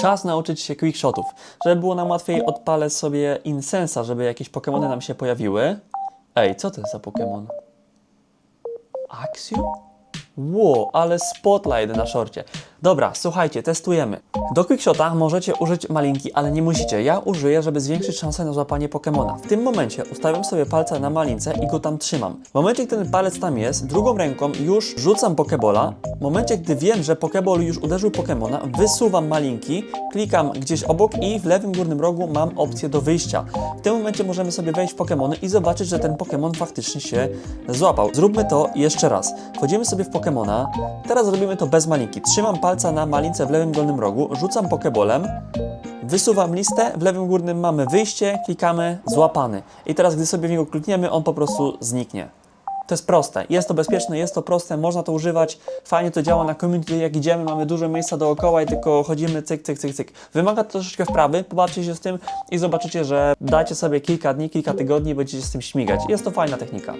Czas nauczyć się quickshotów. Żeby było nam łatwiej, odpalę sobie Insensa, żeby jakieś Pokémony nam się pojawiły. Ej, co to jest za Pokémon? Axio? Ło, ale spotlight na szorcie. Dobra, słuchajcie, testujemy. Do quickshota możecie użyć malinki, ale nie musicie. Ja użyję, żeby zwiększyć szansę na złapanie Pokemona. W tym momencie ustawiam sobie palce na malince i go tam trzymam. W momencie, gdy ten palec tam jest, drugą ręką już rzucam Pokebola. W momencie, gdy wiem, że Pokeball już uderzył Pokemona, wysuwam malinki, klikam gdzieś obok i w lewym górnym rogu mam opcję do wyjścia. W tym momencie możemy sobie wejść w Pokemony i zobaczyć, że ten Pokemon faktycznie się złapał. Zróbmy to jeszcze raz. Wchodzimy sobie w Pokemona. Teraz robimy to bez malinki. Trzymam palca na malince w lewym dolnym rogu, rzucam Pokebolem, wysuwam listę, w lewym górnym mamy wyjście, klikamy złapany. I teraz, gdy sobie w niego klikniemy, on po prostu zniknie. To jest proste, jest to bezpieczne, jest to proste, można to używać, fajnie to działa na community, jak idziemy, mamy dużo miejsca dookoła i tylko chodzimy cyk, cyk, cyk, cyk. Wymaga to troszeczkę wprawy, pobaczcie się z tym i zobaczycie, że dacie sobie kilka dni, kilka tygodni będziecie z tym śmigać. Jest to fajna technika.